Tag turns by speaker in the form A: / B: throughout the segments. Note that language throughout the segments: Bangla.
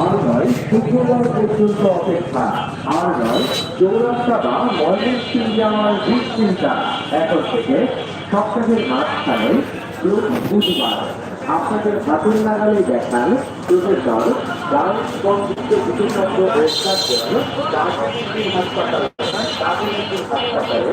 A: আর নয় পর্যন্ত অপেক্ষা। আর নয় চৌরাস্তা বা ময়মন সিং যাওয়ার দুশ্চিন্তা। এখন থেকে সপ্তাহের মাঝখানে বুধবার। আপনাদের হাতের নাগালে দেখান প্রফেসর গার্লস বন্ধুত্ব বিশেষজ্ঞ রোজগার জন্য রাজনীতি হাসপাতাল রাজনীতি হাসপাতালে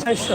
B: চারশো